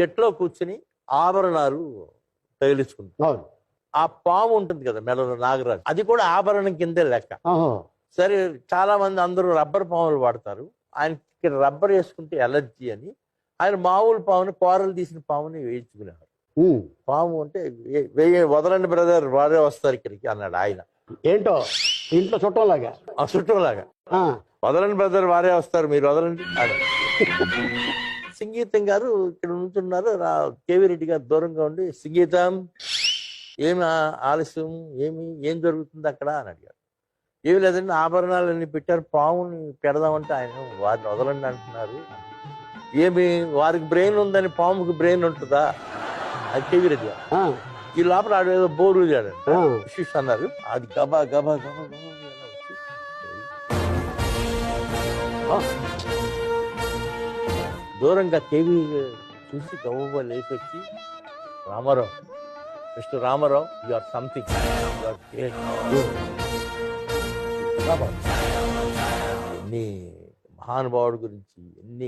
చెట్లో కూర్చుని ఆభరణాలు తగిలించుకుంటారు అవును. ఆ పాము ఉంటుంది కదా మెడలో నాగరాజు అది కూడా ఆభరణం కిందే లెక్క. సరే చాలా మంది అందరూ రబ్బర్ పాములు వాడతారు. ఆయనకి రబ్బర్ వేసుకుంటే ఎలర్జీ అని. ఆయన మామూలు పాముని కూరలు తీసిన పాముని వేయించుకునేవారు. పాము అంటే "వే- వేయ వదలండి బ్రదర్ వారే వస్తారు ఇక్కడికి అన్నాడు ఆయన. ఏంటో? ఇంట్లో చుట్టంలాగా? ఆ చుట్టంలాగా. వదలండి బ్రదర్ వారే వస్తారు మీరు వదలండి. సంగీతం గారు ఇక్కడ ఉంటున్నారు కేవీ రెడ్డి గారు దూరంగా ఉండి సంగీతం ఏమి ఆలస్యం ఏమి ఏం జరుగుతుంది అక్కడ అని అడిగారు ఏమి లేదండి ఆభరణాలన్నీ పెట్టారు పాముని పెడదామంటే ఆయన వారిని వదలండి అంటున్నారు ఏమి వారికి బ్రెయిన్ ఉందని పాముకి బ్రెయిన్ ఉంటుందా అది కేవీ రెడ్డి గారు. ఈ లోపల ఆడు ఏదో బోరు అన్నారు అది గబా గబా గబా గబా. దూరంగా కేవీ చూసి గబా లేచి వచ్చి Ramarao mister Ramarao you are something ఎన్ని మహానుభావుడి గురించి ఎన్ని